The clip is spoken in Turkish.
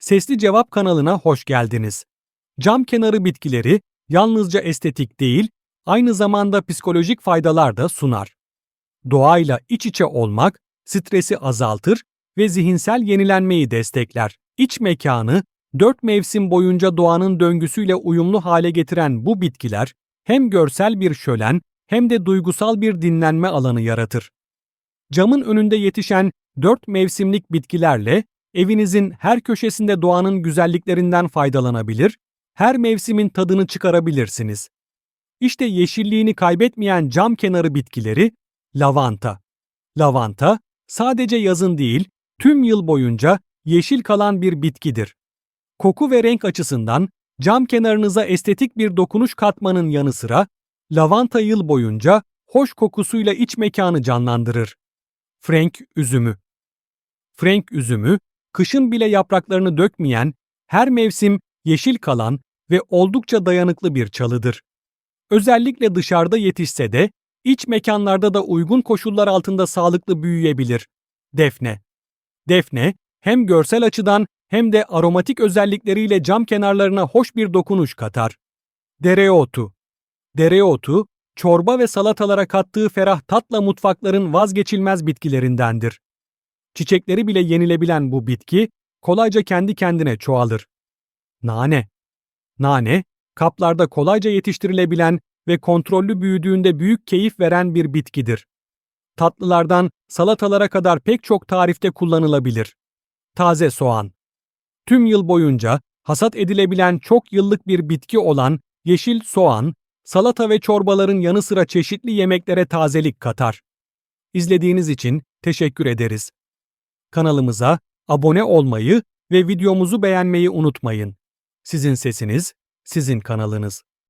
Sesli Cevap kanalına hoş geldiniz. Cam kenarı bitkileri yalnızca estetik değil, aynı zamanda psikolojik faydalar da sunar. Doğayla iç içe olmak stresi azaltır ve zihinsel yenilenmeyi destekler. İç mekanı dört mevsim boyunca doğanın döngüsüyle uyumlu hale getiren bu bitkiler hem görsel bir şölen hem de duygusal bir dinlenme alanı yaratır. Camın önünde yetişen dört mevsimlik bitkilerle evinizin her köşesinde doğanın güzelliklerinden faydalanabilir, her mevsimin tadını çıkarabilirsiniz. İşte yeşilliğini kaybetmeyen cam kenarı bitkileri lavanta. Lavanta sadece yazın değil, tüm yıl boyunca yeşil kalan bir bitkidir. Koku ve renk açısından cam kenarınıza estetik bir dokunuş katmanın yanı sıra lavanta yıl boyunca hoş kokusuyla iç mekanı canlandırır. Frank üzümü Frank üzümü, kışın bile yapraklarını dökmeyen, her mevsim yeşil kalan ve oldukça dayanıklı bir çalıdır. Özellikle dışarıda yetişse de iç mekanlarda da uygun koşullar altında sağlıklı büyüyebilir. Defne Defne, hem görsel açıdan hem de aromatik özellikleriyle cam kenarlarına hoş bir dokunuş katar. Dereotu Dereotu, çorba ve salatalara kattığı ferah tatla mutfakların vazgeçilmez bitkilerindendir. Çiçekleri bile yenilebilen bu bitki kolayca kendi kendine çoğalır. Nane Nane, kaplarda kolayca yetiştirilebilen ve kontrollü büyüdüğünde büyük keyif veren bir bitkidir. Tatlılardan salatalara kadar pek çok tarifte kullanılabilir. Taze soğan Tüm yıl boyunca hasat edilebilen çok yıllık bir bitki olan yeşil soğan, salata ve çorbaların yanı sıra çeşitli yemeklere tazelik katar. İzlediğiniz için teşekkür ederiz. Kanalımıza abone olmayı ve videomuzu beğenmeyi unutmayın. Sizin sesiniz, sizin kanalınız.